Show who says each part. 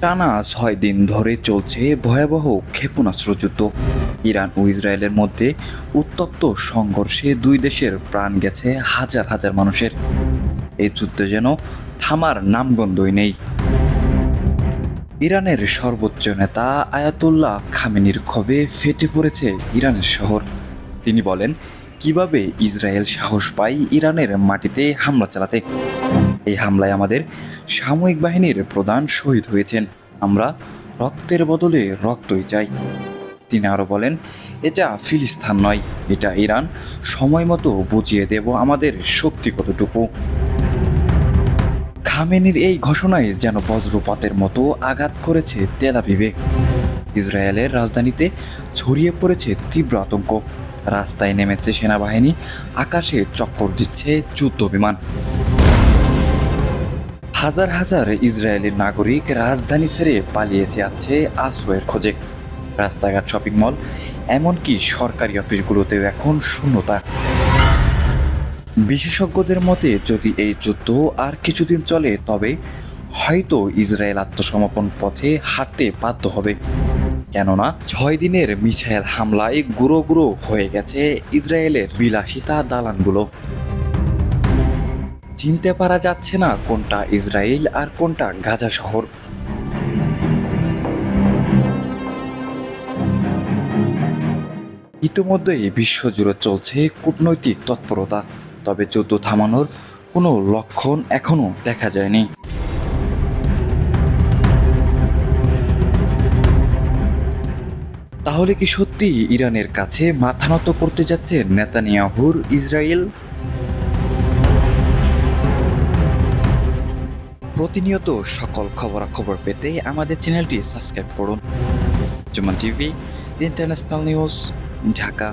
Speaker 1: টানা ছয় দিন ধরে চলছে ভয়াবহ ক্ষেপণাস্ত্র যুদ্ধ। ইরান ও ইসরায়েলের মধ্যে উত্তপ্ত সংঘর্ষে দুই দেশের প্রাণ গেছে হাজার হাজার মানুষের। এই যুদ্ধে যেন থামার নামগন্ধই নেই। ইরানের সর্বোচ্চ নেতা আয়াতুল্লাহ খামেনির ক্ষোভে ফেটে পড়েছে ইরানের শহর। তিনি বলেন, কীভাবে ইসরায়েল সাহস পায় ইরানের মাটিতে হামলা চালাতে? এই হামলায় আমাদের সামরিক বাহিনীর প্রধান শহীদ হয়েছেন। আমরা রক্তের বদলে রক্তই চাই। তিনি আরও বলেন, এটা ফিলিস্তান নয়, এটা ইরান। সময় মতো বুঝিয়ে দেব আমাদের শক্তি কতটুকু। খামেনির এই ঘোষণায় যেন বজ্রপাতের মতো আঘাত করেছে তেলাভিবে ইসরায়েলের রাজধানীতে ছড়িয়ে পড়েছে তীব্র আতঙ্ক। রাস্তায় নেমেছে সেনাবাহিনী, আকাশে চক্কর দিচ্ছে যুদ্ধ বিমান হাজার হাজার ইসরায়েলি নাগরিক রাজধানী ছেড়ে পালিয়েছে আছে আশ্রয়ের খোঁজে। রাস্তাঘাট শপিং মল, এমনকি সরকারি অফিসগুলোতেও এখন শূন্যতা। বিশেষজ্ঞদের মতে, যদি এই যুদ্ধ আর কিছুদিন চলে, তবে হয়তো ইসরায়েল আত্মসমর্পণ পথে হাঁটতে বাধ্য হবে। কেননা, ছয় দিনের মিসাইল হামলায় গুঁড়ো গুঁড়ো হয়ে গেছে ইসরায়েলের বিলাসিতা দালানগুলো। চিনতে পারা যাচ্ছে না কোনটা ইসরায়েল আর কোনটা গাজা শহর। ইতিমধ্যেই বিশ্বজুড়ে চলছে কূটনৈতিক তৎপরতা, তবে যুদ্ধ থামানোর কোনো লক্ষণ এখনও দেখা যায়নি। তাহলে কি সত্যি ইরানের কাছে মাথা নত করতে যাচ্ছে নেতানিয়াহুর ইসরায়েল? প্রতিনিয়ত সকল খবরাখবর পেতে আমাদের চ্যানেলটি সাবস্ক্রাইব করুন। Juman TV international news Dhaka.